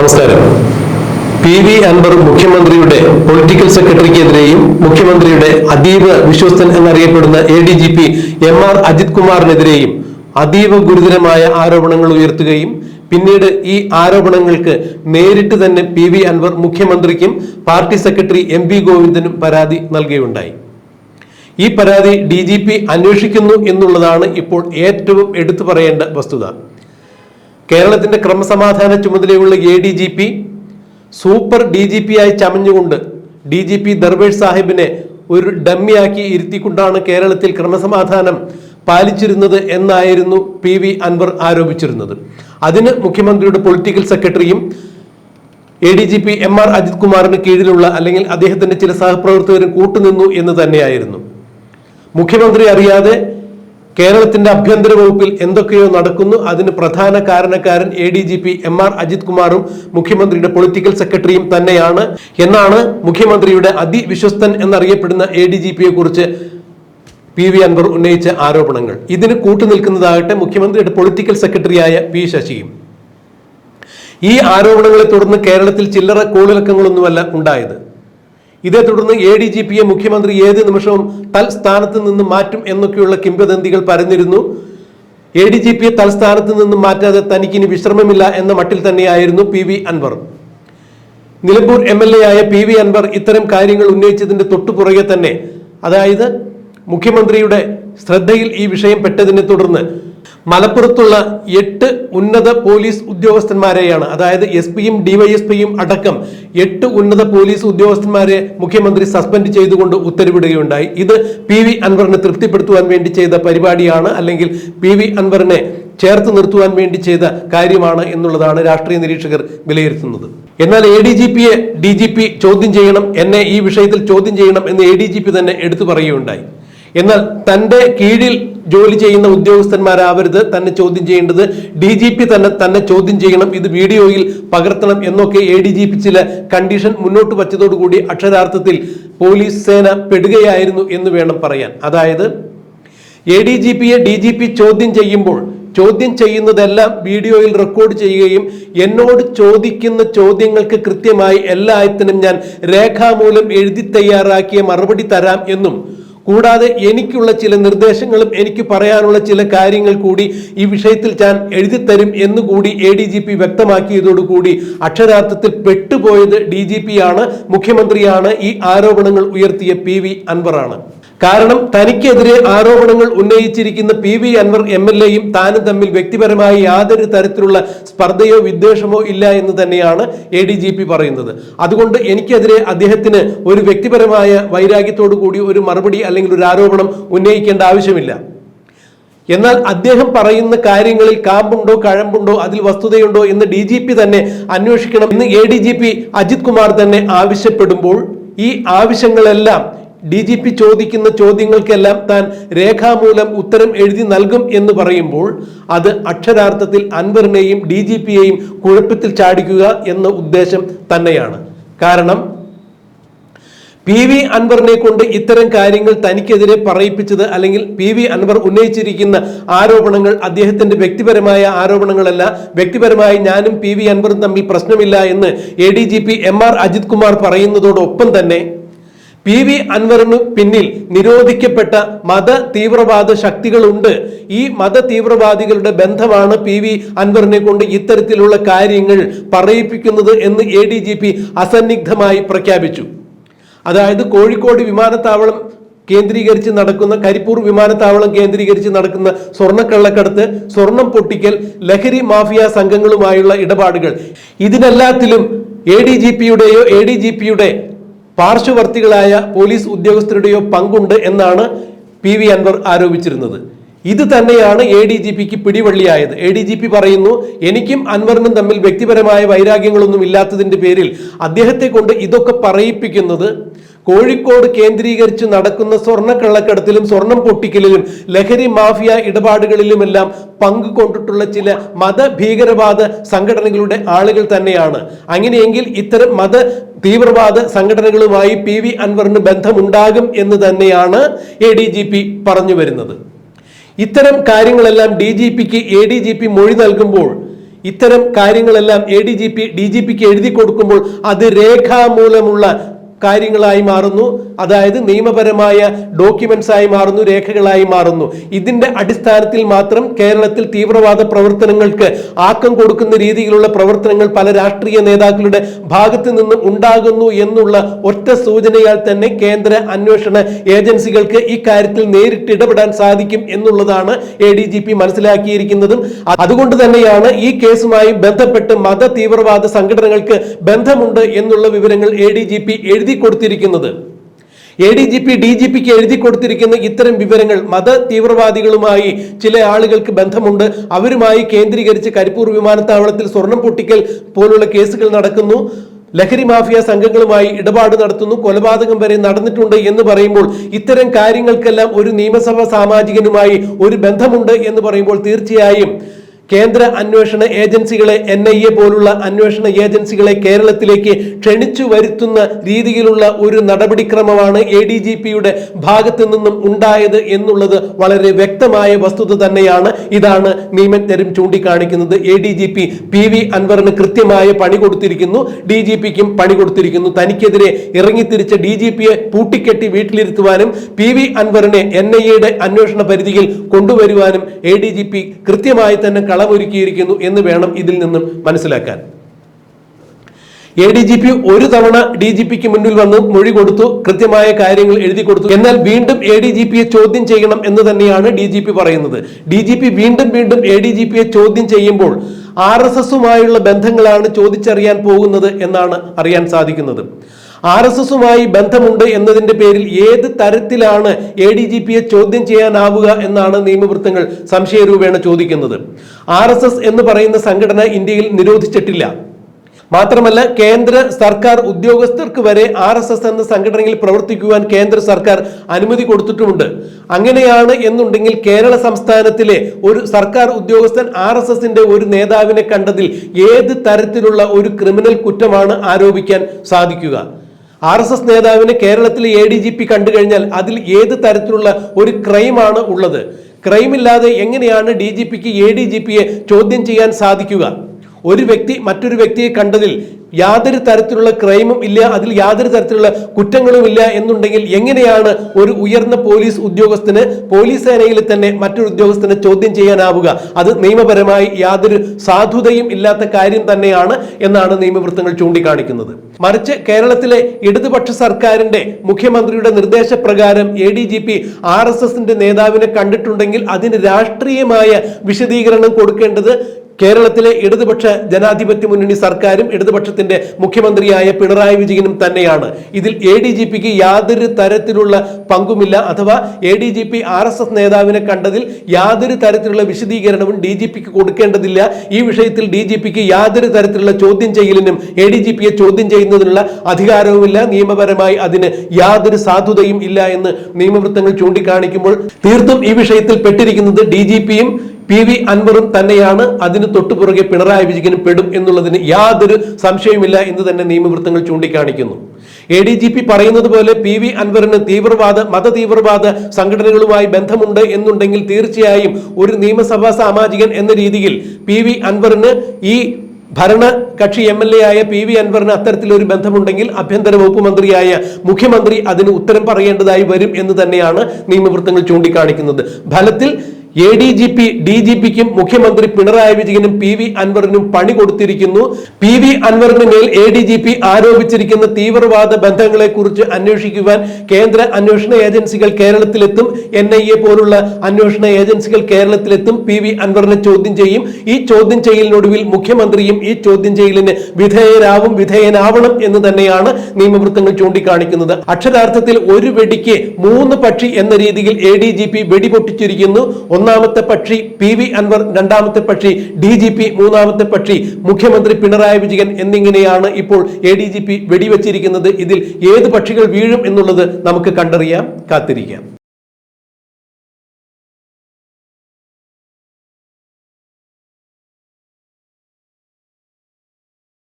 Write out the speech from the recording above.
നമസ്കാരം. P V Anwar മുഖ്യമന്ത്രിയുടെ political സെക്രട്ടറിക്കെതിരെയും മുഖ്യമന്ത്രിയുടെ അതീവ വിശ്വസ്തൻ എന്നറിയപ്പെടുന്ന A D G P M R Ajith കുമാറിനെതിരെയും അതീവ ഗുരുതരമായ ആരോപണങ്ങൾ ഉയർത്തുകയും പിന്നീട് ഈ ആരോപണങ്ങൾക്ക് നേരിട്ട് തന്നെ പി വി അൻവർ മുഖ്യമന്ത്രിക്കും പാർട്ടി സെക്രട്ടറി എം വി ഗോവിന്ദനും പരാതി നൽകുകയുണ്ടായി. ഈ പരാതി ഡി ജി പി അന്വേഷിക്കുന്നു എന്നുള്ളതാണ് ഇപ്പോൾ ഏറ്റവും എടുത്തു പറയേണ്ട വസ്തുത. കേരളത്തിന്റെ ക്രമസമാധാന ചുമതലയുള്ള A D G P super D G P ആയി ചമഞ്ഞുകൊണ്ട് ഡി ജി പി ദർവേഷ് സാഹിബിനെ ഒരു ഡമ്മിയാക്കി ഇരുത്തിക്കൊണ്ടാണ് കേരളത്തിൽ ക്രമസമാധാനം പാലിച്ചിരുന്നത് എന്നായിരുന്നു പി വി അൻവർ ആരോപിച്ചിരുന്നത്. അതിന് മുഖ്യമന്ത്രിയുടെ പൊളിറ്റിക്കൽ സെക്രട്ടറിയും A D G P M R Ajith കുമാറിന് കീഴിലുള്ള അല്ലെങ്കിൽ അദ്ദേഹത്തിന്റെ ചില സഹപ്രവർത്തകരും കൂട്ടുനിന്നു എന്ന് തന്നെയായിരുന്നു. മുഖ്യമന്ത്രി അറിയാതെ കേരളത്തിന്റെ ആഭ്യന്തര വകുപ്പിൽ എന്തൊക്കെയോ നടക്കുന്നു. അതിന് പ്രധാന കാരണക്കാരൻ A D G P M R Ajith കുമാറും മുഖ്യമന്ത്രിയുടെ പൊളിറ്റിക്കൽ സെക്രട്ടറിയും തന്നെയാണ്. എന്നാണ് മുഖ്യമന്ത്രിയുടെ അതിവിശ്വസ്തൻ എന്നറിയപ്പെടുന്ന എ ഡി ജി പിയെ കുറിച്ച് പി വി അൻവർ ഉന്നയിച്ച ആരോപണങ്ങൾ. ഇതിന് കൂട്ടുനിൽക്കുന്നതാകട്ടെ മുഖ്യമന്ത്രിയുടെ പൊളിറ്റിക്കൽ സെക്രട്ടറിയായ പി ശശിയും. ഈ ആരോപണങ്ങളെ തുടർന്ന് കേരളത്തിൽ ചില്ലറ കോളിളക്കങ്ങളൊന്നുമല്ല ഉണ്ടായത്. ഇതേ തുടർന്ന് എ ഡി ജി പിയെ മുഖ്യമന്ത്രി ഏത് നിമിഷവും തൽസ്ഥാനത്ത് നിന്ന് മാറ്റും എന്നൊക്കെയുള്ള കിംബദന്തികൾ പരന്നിരുന്നു. എ ഡി ജി പിയെ തൽസ്ഥാനത്ത് നിന്ന് മാറ്റാതെ തനിക്കിനി വിശ്രമമില്ല എന്ന മട്ടിൽ തന്നെയായിരുന്നു P V Anvar. Nilambur M L A ആയ പി വി അൻവർ ഇത്തരം കാര്യങ്ങൾ ഉന്നയിച്ചതിന്റെ തൊട്ടുപുറകെ തന്നെ അതായത് മുഖ്യമന്ത്രിയുടെ ശ്രദ്ധയിൽ ഈ വിഷയം പെട്ടതിനെ തുടർന്ന് മലപ്പുറത്തുള്ള എട്ട് ഉന്നത പോലീസ് ഉദ്യോഗസ്ഥന്മാരെയാണ് അതായത് എസ് പിയും ഡിവൈഎസ്പിയും അടക്കം എട്ട് ഉന്നത പോലീസ് ഉദ്യോഗസ്ഥന്മാരെ മുഖ്യമന്ത്രി സസ്പെൻഡ് ചെയ്തുകൊണ്ട് ഉത്തരവിടുകയുണ്ടായി. ഇത് പി വി അൻവറിനെ തൃപ്തിപ്പെടുത്തുവാൻ വേണ്ടി ചെയ്ത പരിപാടിയാണ് അല്ലെങ്കിൽ പി വി അൻവറിനെ ചേർത്ത് നിർത്തുവാൻ വേണ്ടി ചെയ്ത കാര്യമാണ് എന്നുള്ളതാണ് രാഷ്ട്രീയ നിരീക്ഷകർ വിലയിരുത്തുന്നത്. എന്നാൽ എ ഡി ജി പിയെ ഡി ജി പി ചോദ്യം ചെയ്യണം എന്നെ ഈ വിഷയത്തിൽ ചോദ്യം ചെയ്യണം എന്ന് എ ഡി ജി പി തന്നെ എടുത്തു പറയുകയുണ്ടായി. എന്നാൽ തന്റെ കീഴിൽ ജോലി ചെയ്യുന്ന ഉദ്യോഗസ്ഥന്മാരാവരുത് തന്നെ ചോദ്യം ചെയ്യേണ്ടത് ഡി ജി പി തന്നെ തന്നെ ചോദ്യം ചെയ്യണം ഇത് വീഡിയോയിൽ പകർത്തണം എന്നൊക്കെ എ ഡി ജി പി ചില കണ്ടീഷൻ മുന്നോട്ട് വച്ചതോടുകൂടി അക്ഷരാർത്ഥത്തിൽ പോലീസ് സേന പെടുകയായിരുന്നു എന്ന് വേണം പറയാൻ. അതായത് എ ഡി ജി പിയെ ഡി ജി പി ചോദ്യം ചെയ്യുമ്പോൾ ചോദ്യം ചെയ്യുന്നതെല്ലാം വീഡിയോയിൽ റെക്കോർഡ് ചെയ്യുകയും എന്നോട് ചോദിക്കുന്ന ചോദ്യങ്ങൾക്ക് കൃത്യമായി എല്ലാത്തിനും ഞാൻ രേഖാമൂലം എഴുതി തയ്യാറാക്കിയ മറുപടി തരാം എന്നും കൂടാതെ എനിക്കുള്ള ചില നിർദ്ദേശങ്ങളും എനിക്ക് പറയാനുള്ള ചില കാര്യങ്ങൾ കൂടി ഈ വിഷയത്തിൽ ഞാൻ എഴുതിത്തരും എന്നുകൂടി എ ഡി ജി പി വ്യക്തമാക്കിയതോടുകൂടി അക്ഷരാർത്ഥത്തിൽ പെട്ടുപോയത് ഡി ജി പി ആണ് മുഖ്യമന്ത്രിയാണ്. ഈ ആരോപണങ്ങൾ ഉയർത്തിയ പി വി അൻവറാണ്. കാരണം തനിക്കെതിരെ ആരോപണങ്ങൾ ഉന്നയിച്ചിരിക്കുന്ന P V Anwar M L എയും താനും തമ്മിൽ വ്യക്തിപരമായി യാതൊരു തരത്തിലുള്ള സ്പർദ്ധയോ വിദ്വേഷമോ ഇല്ല എന്ന് തന്നെയാണ് എ ഡി ജി പി പറയുന്നത്. അതുകൊണ്ട് എനിക്കെതിരെ അദ്ദേഹത്തിന് ഒരു വ്യക്തിപരമായ വൈരാഗ്യത്തോടു കൂടി ഒരു മറുപടി അല്ലെങ്കിൽ ഒരു ആരോപണം ഉന്നയിക്കേണ്ട ആവശ്യമില്ല. എന്നാൽ അദ്ദേഹം പറയുന്ന കാര്യങ്ങളിൽ കാമ്പുണ്ടോ കഴമ്പുണ്ടോ അതിൽ വസ്തുതയുണ്ടോ എന്ന് ഡി ജി പി തന്നെ അന്വേഷിക്കണം എന്ന് A D G P Ajith Kumar തന്നെ ആവശ്യപ്പെടുമ്പോൾ ഈ ആവശ്യങ്ങളെല്ലാം ഡി ജി പി ചോദിക്കുന്ന ചോദ്യങ്ങൾക്കെല്ലാം താൻ രേഖാമൂലം ഉത്തരം എഴുതി നൽകും എന്ന് പറയുമ്പോൾ അത് അക്ഷരാർത്ഥത്തിൽ അൻവറിനെയും ഡി ജി പിയെയും കുഴപ്പത്തിൽ ചാടിക്കുക എന്ന ഉദ്ദേശം തന്നെയാണ്. കാരണം പി വി അൻവറിനെ കൊണ്ട് ഇത്തരം കാര്യങ്ങൾ തനിക്കെതിരെ പറയിപ്പിച്ചത് അല്ലെങ്കിൽ പി വി അൻവർ ഉന്നയിച്ചിരിക്കുന്ന ആരോപണങ്ങൾ അദ്ദേഹത്തിന്റെ വ്യക്തിപരമായ ആരോപണങ്ങളല്ല. വ്യക്തിപരമായി ഞാനും പി വി അൻവറും തമ്മിൽ പ്രശ്നമില്ല എന്ന് A D G P M R Ajith Kumar പറയുന്നതോടൊപ്പം തന്നെ പി വി അൻവറിന് പിന്നിൽ നിരോധിക്കപ്പെട്ട മത തീവ്രവാദ ശക്തികളുണ്ട്. ഈ മത തീവ്രവാദികളുടെ ബന്ധമാണ് പി വി അൻവറിനെ കൊണ്ട് ഇത്തരത്തിലുള്ള കാര്യങ്ങൾ പറയിപ്പിക്കുന്നത് എന്ന് എ ഡി ജി പി അസന്നിഗ്ധമായി പ്രഖ്യാപിച്ചു. അതായത് കോഴിക്കോട് വിമാനത്താവളം കേന്ദ്രീകരിച്ച് നടക്കുന്ന കരിപ്പൂർ വിമാനത്താവളം കേന്ദ്രീകരിച്ച് നടക്കുന്ന സ്വർണക്കള്ളക്കടത്ത് സ്വർണം പൊട്ടിക്കൽ ലഹരി മാഫിയ സംഘങ്ങളുമായുള്ള ഇടപാടുകൾ. ഇതിനെല്ലാത്തിലും എ ഡി ജി പിയുടെയോ എ ഡി ജി പിയുടെ പാർശ്വവർത്തികളായ പോലീസ് ഉദ്യോഗസ്ഥരുടെയോ പങ്കുണ്ട് എന്നാണ് പി വി അൻവർ ആരോപിച്ചിരുന്നത്. ഇത് തന്നെയാണ് എ ഡി ജി പിക്ക് പിടിവള്ളിയായത്. എ ഡി ജി പി പറയുന്നു എനിക്കും അൻവറിനും തമ്മിൽ വ്യക്തിപരമായ വൈരാഗ്യങ്ങളൊന്നും ഇല്ലാത്തതിന്റെ പേരിൽ അദ്ദേഹത്തെ കൊണ്ട് ഇതൊക്കെ പറയിപ്പിക്കുന്നത് കോഴിക്കോട് കേന്ദ്രീകരിച്ച് നടക്കുന്ന സ്വർണക്കള്ളക്കടത്തിലും സ്വർണം പൊട്ടിക്കലിലും ലഹരി മാഫിയ ഇടപാടുകളിലുമെല്ലാം പങ്കുകൊണ്ടിട്ടുള്ള ചില മത ഭീകരവാദ സംഘടനകളുടെ ആളുകൾ തന്നെയാണ്. അങ്ങനെയെങ്കിൽ ഇത്തരം മത തീവ്രവാദ സംഘടനകളുമായി പി വി അൻവറിന് ബന്ധമുണ്ടാകും എന്ന് തന്നെയാണ് എ ഡി ജി പി പറഞ്ഞു വരുന്നത്. ഇത്തരം കാര്യങ്ങളെല്ലാം ഡി ജി പിക്ക് എ ഡി ജി പി മൊഴി നൽകുമ്പോൾ ഇത്തരം കാര്യങ്ങളെല്ലാം A D G P D G പിക്ക് എഴുതി കൊടുക്കുമ്പോൾ അത് രേഖാമൂലമുള്ള കാര്യങ്ങളായി മാറുന്നു. അതായത് നിയമപരമായ ഡോക്യുമെന്റ്സ് ആയി മാറുന്നു രേഖകളായി മാറുന്നു. ഇതിന്റെ അടിസ്ഥാനത്തിൽ മാത്രം കേരളത്തിൽ തീവ്രവാദ പ്രവർത്തനങ്ങൾക്ക് ആക്കം കൊടുക്കുന്ന രീതിയിലുള്ള പ്രവർത്തനങ്ങൾ പല രാഷ്ട്രീയ നേതാക്കളുടെ ഭാഗത്ത് നിന്നും ഉണ്ടാകുന്നു എന്നുള്ള ഒറ്റ സൂചനയാൽ തന്നെ കേന്ദ്ര അന്വേഷണ ഏജൻസികൾക്ക് ഈ കാര്യത്തിൽ നേരിട്ട് ഇടപെടാൻ സാധിക്കും എന്നുള്ളതാണ് എ ഡി ജി പി മനസ്സിലാക്കിയിരിക്കുന്നതും. അതുകൊണ്ട് തന്നെയാണ് ഈ കേസുമായി ബന്ധപ്പെട്ട് മത തീവ്രവാദ സംഘടനകൾക്ക് ബന്ധമുണ്ട് എന്നുള്ള വിവരങ്ങൾ എ ഡി ജി പി എഴുതി കൊടുത്തിരിക്കുന്നത്. A D G P D G പിക്ക് എഴുതി കൊടുത്തിരിക്കുന്ന ഇത്തരം വിവരങ്ങൾ മത തീവ്രവാദികളുമായി ചില ആളുകൾക്ക് ബന്ധമുണ്ട്. അവരുമായി കേന്ദ്രീകരിച്ച് കരിപ്പൂർ വിമാനത്താവളത്തിൽ സ്വർണം പൊട്ടിക്കൽ പോലുള്ള കേസുകൾ നടക്കുന്നു. ലഹരി മാഫിയ സംഘങ്ങളുമായി ഇടപാട് നടത്തുന്നു. കൊലപാതകം വരെ നടന്നിട്ടുണ്ട് എന്ന് പറയുമ്പോൾ ഇത്തരം കാര്യങ്ങൾക്കെല്ലാം ഒരു നിയമസഭാ സാമാജികനുമായി ഒരു ബന്ധമുണ്ട് എന്ന് പറയുമ്പോൾ തീർച്ചയായും കേന്ദ്ര അന്വേഷണ ഏജൻസികളെ എൻ ഐ എ പോലുള്ള അന്വേഷണ ഏജൻസികളെ കേരളത്തിലേക്ക് ക്ഷണിച്ചു വരുത്തുന്ന രീതിയിലുള്ള ഒരു നടപടിക്രമമാണ് എ ഡി ജി പിയുടെ ഭാഗത്തു നിന്നും ഉണ്ടായത് എന്നുള്ളത് വളരെ വ്യക്തമായ വസ്തുത തന്നെയാണ്. ഇതാണ് നിയമജ്ഞരും ചൂണ്ടിക്കാണിക്കുന്നത്. A D G P P V അൻവറിന് കൃത്യമായ പണി കൊടുത്തിരിക്കുന്നു. ഡി ജി പിക്കും പണി കൊടുത്തിരിക്കുന്നു. തനിക്കെതിരെ ഇറങ്ങിത്തിരിച്ച ഡി ജി പിയെ പൂട്ടിക്കെട്ടി വീട്ടിലിരുത്തുവാനും പി വി അൻവറിനെ എൻ ഐ എയുടെ അന്വേഷണ പരിധിയിൽ കൊണ്ടുവരുവാനും എ ഡി ജി പി കൃത്യമായി തന്നെ കളമൊരുക്കിയിരിക്കുന്നു എന്ന് വേണം ഇതിൽ നിന്നും മനസ്സിലാക്കാൻ. എ ഡി ജി പി ഒരു തവണ ഡി ജി പിക്ക് മുന്നിൽ വന്ന് മൊഴി കൊടുത്തു കൃത്യമായ കാര്യങ്ങൾ എഴുതി കൊടുത്തു. എന്നാൽ വീണ്ടും എ ഡി ജി പിയെ ചോദ്യം ചെയ്യണം എന്ന് തന്നെയാണ് ഡി ജി പി പറയുന്നത്. ഡി ജി പി വീണ്ടും വീണ്ടും എ ഡി ജി പിയെ ചോദ്യം ചെയ്യുമ്പോൾ ആർ എസ് എസുമായുള്ള ബന്ധങ്ങളാണ് ചോദിച്ചറിയാൻ പോകുന്നത് എന്നാണ് അറിയാൻ സാധിക്കുന്നത്. ആർ എസ് എസുമായി ബന്ധമുണ്ട് എന്നതിന്റെ പേരിൽ ഏത് തരത്തിലാണ് എ ഡി ജി പിയെ ചോദ്യം ചെയ്യാനാവുക എന്നാണ് നിയമവൃത്തങ്ങൾ സംശയരൂപേണ ചോദിക്കുന്നത്. ആർ എസ് എസ് എന്ന് പറയുന്ന സംഘടന ഇന്ത്യയിൽ നിരോധിച്ചിട്ടില്ല. മാത്രമല്ല കേന്ദ്ര സർക്കാർ ഉദ്യോഗസ്ഥർക്ക് വരെ ആർ എസ് എസ് എന്ന സംഘടനയിൽ പ്രവർത്തിക്കുവാൻ കേന്ദ്ര സർക്കാർ അനുമതി കൊടുത്തിട്ടുമുണ്ട്. അങ്ങനെയാണ് എന്നുണ്ടെങ്കിൽ കേരള സംസ്ഥാനത്തിലെ ഒരു സർക്കാർ ഉദ്യോഗസ്ഥൻ ആർ എസ് എസിന്റെ ഒരു നേതാവിനെ കണ്ടതിൽ ഏത് തരത്തിലുള്ള ഒരു ക്രിമിനൽ കുറ്റമാണ് ആരോപിക്കാൻ സാധിക്കുക? ആർ എസ് എസ് നേതാവിനെ കേരളത്തിലെ എ ഡി ജി പി കണ്ടു കഴിഞ്ഞാൽ അതിൽ ഏത് തരത്തിലുള്ള ഒരു ക്രൈമാണ് ഉള്ളത്? ക്രൈമില്ലാതെ എങ്ങനെയാണ് ഡി ജി പിക്ക് എ ഡി ജി പിയെ ചോദ്യം ചെയ്യാൻ സാധിക്കുക? ഒരു വ്യക്തി മറ്റൊരു വ്യക്തിയെ കണ്ടതിൽ യാതൊരു തരത്തിലുള്ള ക്രൈമും ഇല്ല അതിൽ യാതൊരു തരത്തിലുള്ള കുറ്റങ്ങളും ഇല്ല എന്നുണ്ടെങ്കിൽ എങ്ങനെയാണ് ഒരു ഉയർന്ന പോലീസ് ഉദ്യോഗസ്ഥന് പോലീസ് സേനയിൽ തന്നെ മറ്റൊരു ഉദ്യോഗസ്ഥനെ ചോദ്യം ചെയ്യാനാവുക? അത് നിയമപരമായി യാതൊരു സാധുതയും ഇല്ലാത്ത കാര്യം തന്നെയാണ് എന്നാണ് നിയമവൃത്തങ്ങൾ ചൂണ്ടിക്കാണിക്കുന്നത്. മറിച്ച് കേരളത്തിലെ ഇടതുപക്ഷ സർക്കാരിന്റെ മുഖ്യമന്ത്രിയുടെ നിർദ്ദേശപ്രകാരം A D G P R S എസിന്റെ നേതാവിനെ കണ്ടിട്ടുണ്ടെങ്കിൽ അതിന് രാഷ്ട്രീയമായ വിശദീകരണം കൊടുക്കേണ്ടത് കേരളത്തിലെ ഇടതുപക്ഷ ജനാധിപത്യ മുന്നണി സർക്കാരും ഇടതുപക്ഷത്തിന്റെ മുഖ്യമന്ത്രിയായ പിണറായി വിജയനും തന്നെയാണ്. ഇതിൽ എ ഡി ജി പിക്ക് യാതൊരു തരത്തിലുള്ള പങ്കുമില്ല. അഥവാ A D G P R S S നേതാവിനെ കണ്ടതിൽ യാതൊരു തരത്തിലുള്ള വിശദീകരണവും ഡി ജി പിക്ക് കൊടുക്കേണ്ടതില്ല. ഈ വിഷയത്തിൽ ഡി ജി പിക്ക് യാതൊരു തരത്തിലുള്ള ചോദ്യം ചെയ്യലിനും എ ഡി ജി പിയെ ചോദ്യം ചെയ്യുന്നതിനുള്ള അധികാരവുമില്ല. നിയമപരമായി അതിന് യാതൊരു സാധുതയും ഇല്ല എന്ന് നിയമവൃത്തങ്ങൾ ചൂണ്ടിക്കാണിക്കുമ്പോൾ തീർത്തും ഈ വിഷയത്തിൽ പെട്ടിരിക്കുന്നത് ഡി ജി പിയും പി വി അൻവറും തന്നെയാണ് അതിന് തൊട്ടുപുറകെ പിണറായി വിജയനും പെടും എന്നുള്ളതിന് യാതൊരു സംശയമില്ല എന്ന് തന്നെ നിയമവൃത്തങ്ങൾ ചൂണ്ടിക്കാണിക്കുന്നു. എ ഡി ജി പി പറയുന്നത് പോലെ പി വി അൻവറിന് തീവ്രവാദ മത തീവ്രവാദ സംഘടനകളുമായി ബന്ധമുണ്ട് എന്നുണ്ടെങ്കിൽ തീർച്ചയായും ഒരു നിയമസഭാ സാമാജികൻ എന്ന രീതിയിൽ പി വി അൻവറിന് ഈ ഭരണ കക്ഷി എം എൽ എ ആയ പി വി അൻവറിന് അത്തരത്തിലൊരു ബന്ധമുണ്ടെങ്കിൽ ആഭ്യന്തര വകുപ്പ് മന്ത്രിയായ മുഖ്യമന്ത്രി അതിന് ഉത്തരം പറയേണ്ടതായി വരും എന്ന് തന്നെയാണ് നിയമവൃത്തങ്ങൾ ചൂണ്ടിക്കാണിക്കുന്നത്. ഫലത്തിൽ A D G P D G പിക്കും മുഖ്യമന്ത്രി പിണറായി വിജയനും പി വി അൻവറിനും പണി കൊടുത്തിരിക്കുന്നു. പി വി അൻവറിന് മേൽ എ ഡി ജി പി ആരോപിച്ചിരിക്കുന്ന തീവ്രവാദ ബന്ധങ്ങളെ കുറിച്ച് അന്വേഷിക്കുവാൻ കേന്ദ്ര അന്വേഷണ ഏജൻസികൾ കേരളത്തിലെത്തും. എൻ ഐ എ പോലുള്ള അന്വേഷണ ഏജൻസികൾ കേരളത്തിലെത്തും. പി വി അൻവറിനെ ചോദ്യം ചെയ്യും. ഈ ചോദ്യം ചെയ്യലിനൊടുവിൽ മുഖ്യമന്ത്രിയും ഈ ചോദ്യം ചെയ്യലിന് വിധേയരാവും വിധേയനാവണം എന്ന് തന്നെയാണ് നിയമവൃത്തങ്ങൾ ചൂണ്ടിക്കാണിക്കുന്നത്. അക്ഷരാർത്ഥത്തിൽ ഒരു വെടിക്ക് മൂന്ന് പക്ഷി എന്ന രീതിയിൽ എ ഡി ജി പി വെടിപൊട്ടിച്ചിരിക്കുന്നു. ഒന്നാമത്തെ പക്ഷി പി വി അൻവർ രണ്ടാമത്തെ പക്ഷി ഡി ജി പി മൂന്നാമത്തെ പക്ഷി മുഖ്യമന്ത്രി പിണറായി വിജയൻ എന്നിങ്ങനെയാണ് ഇപ്പോൾ എ ഡി ജി പി വെടിവെച്ചിരിക്കുന്നത്. ഇതിൽ ഏത് പക്ഷികൾ വീഴും എന്നുള്ളത് നമുക്ക് കണ്ടറിയാം കാത്തിരിക്കാം.